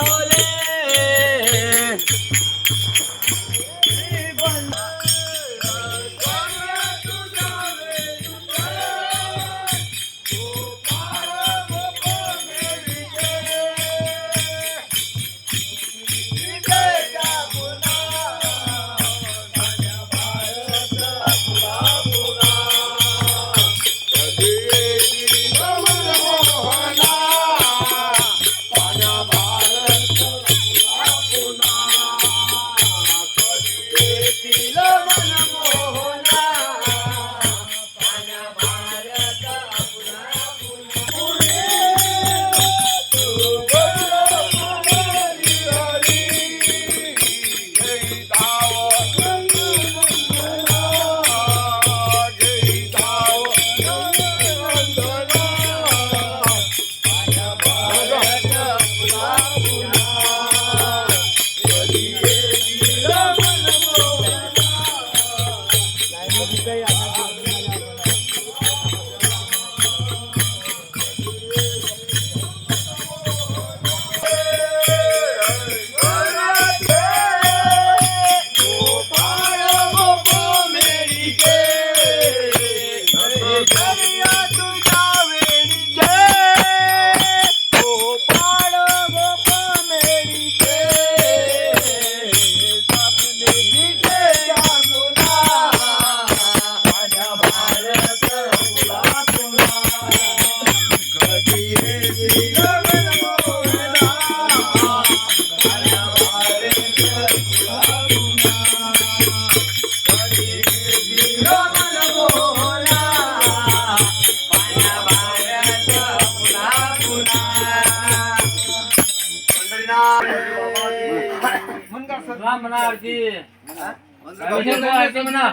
Hola. ದಯಾ राम म्हणा आरती हा? म्हणा.